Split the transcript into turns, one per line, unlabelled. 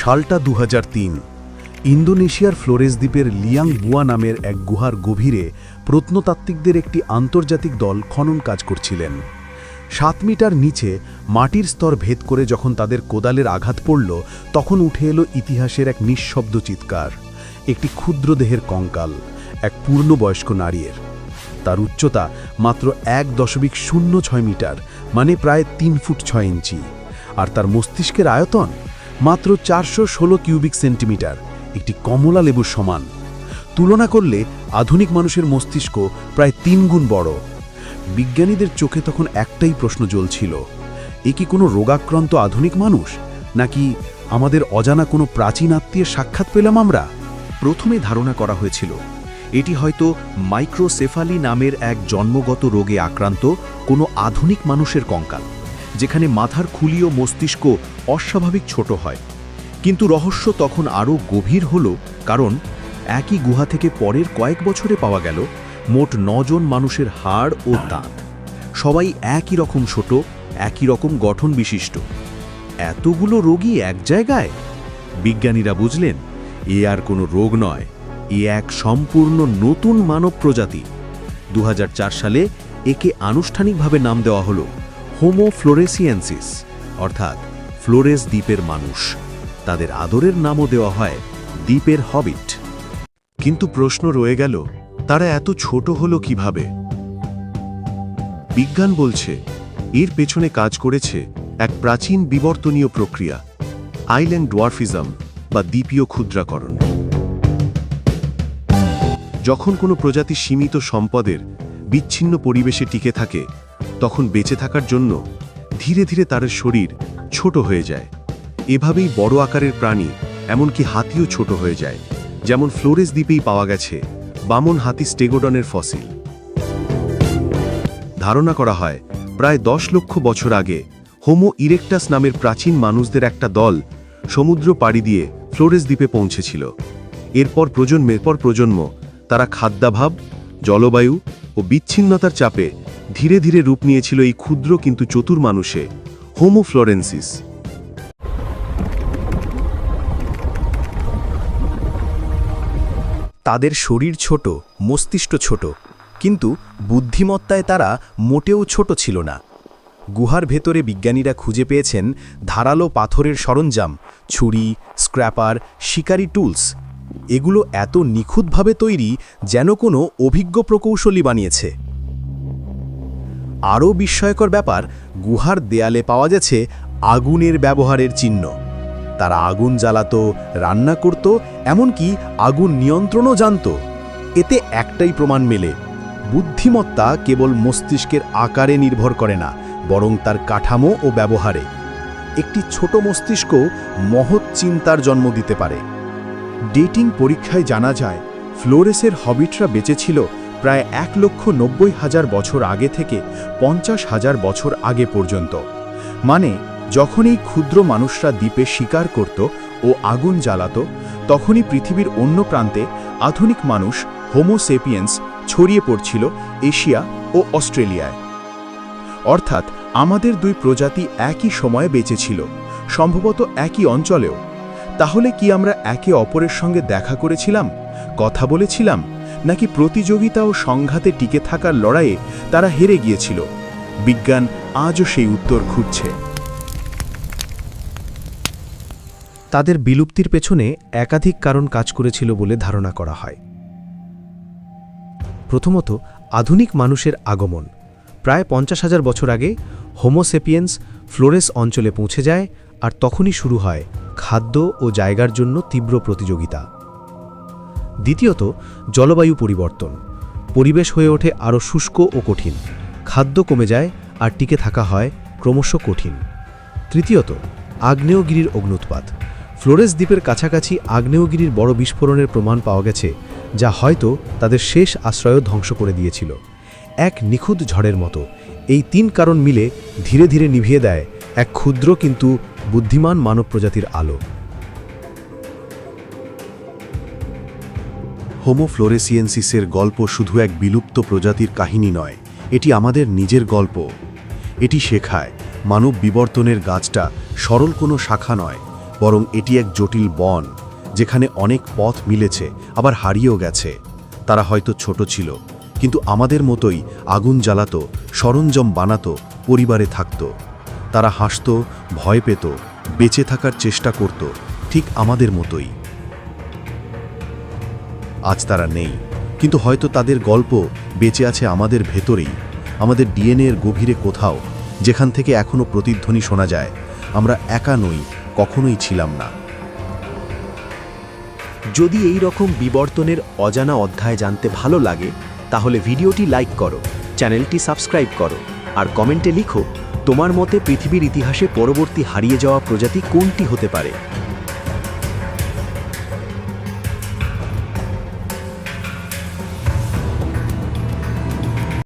সালটা দু হাজার তিন, ইন্দোনেশিয়ার ফ্লোরেস দ্বীপের লিয়াং বুয়া নামের এক গুহার গভীরে প্রত্নতাত্ত্বিকদের একটি আন্তর্জাতিক দল খনন কাজ করছিলেন। সাত মিটার নিচে মাটির স্তর ভেদ করে যখন তাদের কোদালের আঘাত পড়ল, তখন উঠে এলো ইতিহাসের এক নিঃশব্দ চিৎকার, একটি ক্ষুদ্র দেহের কঙ্কাল, এক পূর্ণবয়স্ক নারীর। তার উচ্চতা মাত্র এক দশমিক শূন্য ছয় মিটার মানে প্রায় তিন ফুট ছয় ইঞ্চি। আর তার মস্তিষ্কের আয়তন মাত্র চারশো ষোলো কিউবিক সেন্টিমিটার, একটি কমলা লেবুর সমান। তুলনা করলে আধুনিক মানুষের মস্তিষ্ক প্রায় তিন গুণ বড়। বিজ্ঞানীদের চোখে তখন একটাই প্রশ্ন জ্বলছিল, এ কি কোনো রোগাক্রান্ত আধুনিক মানুষ? নাকি আমাদের অজানা কোনো প্রাচীন আত্মীয়ের সাক্ষাৎ পেলাম আমরা?
প্রথমে ধারণা করা হয়েছিল, এটি হয়তো মাইক্রোসেফালি নামের এক জন্মগত রোগে আক্রান্ত কোনো আধুনিক মানুষের কঙ্কাল। যেখানে মাথার খুলি ও মস্তিষ্ক অস্বাভাবিক ছোট হয়। কিন্তু রহস্য তখন আরও গভীর হল, কারণ একই গুহা থেকে পরের কয়েক বছরে পাওয়া গেল মোট নজন মানুষের হাড় ও দাঁত। সবাই একই রকম ছোট, একই রকম গঠন বিশিষ্ট। এতগুলো রোগী এক জায়গায়? বিজ্ঞানীরা বুঝলেন, এ আর কোনো রোগ নয়, এ এক সম্পূর্ণ নতুন মানব প্রজাতি। দু হাজার চার সালে একে আনুষ্ঠানিকভাবে নাম দেওয়া হলো। হোমো ফ্লোরেসিয়েন্সিস অর্থাৎ ফ্লোরেস দ্বীপের মানুষ। তাদের আদরের নামও দেওয়া হয় দ্বীপের হবিট।
কিন্তু প্রশ্ন রয়ে গেল, তারা এত ছোট হলো কীভাবে? বিজ্ঞান বলছে, এর পেছনে কাজ করেছে এক প্রাচীন বিবর্তনীয় প্রক্রিয়া আইল্যান্ড ডোয়ার্ফিজম বা দ্বীপীয় ক্ষুদ্রাকরণ। যখন কোনো প্রজাতি সীমিত সম্পদের বিচ্ছিন্ন পরিবেশে টিকে থাকে তখন বেঁচে থাকার জন্য ধীরে ধীরে তার শরীর ছোট হয়ে যায়। এভাবেই বড় আকারের প্রাণী, এমনকি হাতিও ছোট হয়ে যায়, যেমন ফ্লোরেস দ্বীপেই পাওয়া গেছে বামন হাতি স্টেগোডনের ফসিল। ধারণা করা হয়, প্রায় দশ লক্ষ বছর আগে হোমো ইরেকটাস নামের প্রাচীন মানুষদের একটা দল সমুদ্র পাড়ি দিয়ে ফ্লোরেস দ্বীপে পৌঁছেছিল। এরপর প্রজন্মের পর প্রজন্ম তারা খাদ্যাভাব, জলবায়ু ও বিচ্ছিন্নতার চাপে ধীরে ধীরে রূপ নিয়েছিল এই ক্ষুদ্র কিন্তু চতুর মানুষে হোমো ফ্লোরেন্সিস
তাদের শরীর ছোট, মস্তিষ্ক ছোট, কিন্তু বুদ্ধিমত্তায় তারা মোটেও ছোট ছিল না। গুহার ভেতরে বিজ্ঞানীরা খুঁজে পেয়েছেন ধারালো পাথরের সরঞ্জাম, ছুরি, স্ক্র্যাপার, শিকারি টুলস। এগুলো এত নিখুঁতভাবে তৈরি যেন কোনো অভিজ্ঞ প্রকৌশলী বানিয়েছে। আরও বিস্ময়কর ব্যাপার, গুহার দেয়ালে পাওয়া গেছে আগুনের ব্যবহারের চিহ্ন। তারা আগুন জ্বালাতো, রান্না করত, এমনকি আগুন নিয়ন্ত্রণও জানত। এতে একটাই প্রমাণ মেলে, বুদ্ধিমত্তা কেবল মস্তিষ্কের আকারে নির্ভর করে না, বরং তার কাঠামো ও ব্যবহারে। একটি ছোট মস্তিষ্ক মহৎ চিন্তার জন্ম দিতে পারে। ডেটিং পরীক্ষায় জানা যায়, ফ্লোরেসের হবিটরা বেঁচেছিল প্রায় এক লক্ষ নব্বই হাজার বছর আগে থেকে পঞ্চাশ হাজার বছর আগে পর্যন্ত। মানে যখন এই ক্ষুদ্র মানুষরা দ্বীপে শিকার করত ও আগুন জ্বালাত, তখনই পৃথিবীর অন্য প্রান্তে আধুনিক মানুষ হোমোসেপিয়েন্স ছড়িয়ে পড়ছিল এশিয়া ও অস্ট্রেলিয়ায়। অর্থাৎ আমাদের দুই প্রজাতি একই সময়ে বেঁচেছিল সম্ভবত একই অঞ্চলেও। তাহলে কি আমরা একে অপরের সঙ্গে দেখা করেছিলাম? কথা বলেছিলাম? নাকি প্রতিযোগিতা ও সংঘাতে টিকে থাকার লড়াইয়ে তারা হেরে গিয়েছিল। বিজ্ঞান আজও সেই উত্তর খুঁজছে। তাদের বিলুপ্তির পেছনে একাধিক কারণ কাজ করেছিল বলে ধারণা করা হয়। প্রথমত, আধুনিক মানুষের আগমন। প্রায় পঞ্চাশ হাজার বছর আগে হোমোসেপিয়েন্স ফ্লোরেস অঞ্চলে পৌঁছে যায় আর তখনই শুরু হয় খাদ্য ও জায়গার জন্য তীব্র প্রতিযোগিতা। দ্বিতীয়ত, জলবায়ু পরিবর্তন। পরিবেশ হয়ে ওঠে আরও শুষ্ক ও কঠিন। খাদ্য কমে যায় আর টিকে থাকা হয় ক্রমশ কঠিন। তৃতীয়ত, আগ্নেয়গিরির অগ্নুৎপাত। ফ্লোরেস দ্বীপের কাছাকাছি আগ্নেয়গিরির বড় বিস্ফোরণের প্রমাণ পাওয়া গেছে, যা হয়তো তাদের শেষ আশ্রয় ধ্বংস করে দিয়েছিল। এক নিখুঁত ঝড়ের মতো, এই তিন কারণ মিলে ধীরে ধীরে নিভিয়ে দেয় এক ক্ষুদ্র কিন্তু বুদ্ধিমান মানব প্রজাতির আলো।
হোমো ফ্লোরেসিয়েন্সিসের গল্প শুধু এক বিলুপ্ত প্রজাতির কাহিনী নয়, এটি আমাদের নিজের গল্প। এটি শেখায়, মানব বিবর্তনের গাছটা সরল কোনো শাখা নয়,
বরং এটি এক জটিল বন, যেখানে অনেক পথ মিলেছে, আবার হারিয়েও গেছে। তারা হয়তো ছোট ছিল, কিন্তু আমাদের মতোই আগুন জ্বালাত, সরঞ্জাম বানাত, পরিবারে থাকত। তারা হাসত, ভয় পেত, বেঁচে থাকার চেষ্টা করত, ঠিক আমাদের মতোই। আজ তারা নেই। কিন্তু হয়তো তাদের গল্প বেঁচে আছে আমাদের ভেতরেই। আমাদের ডিএনএ এর গভীরে কোথাও, যেখান থেকে এখনও প্রতিধ্বনি শোনা যায়। আমরা একা নই, কখনোই ছিলাম না।
যদি এই রকম বিবর্তনের অজানা অধ্যায় জানতে ভালো লাগে, তাহলে ভিডিওটি লাইক করো, চ্যানেলটি সাবস্ক্রাইব করো, আর কমেন্টে লিখো, তোমার মতে পৃথিবীর ইতিহাসে পরবর্তী হারিয়ে যাওয়া প্রজাতি কোনটি হতে পারে?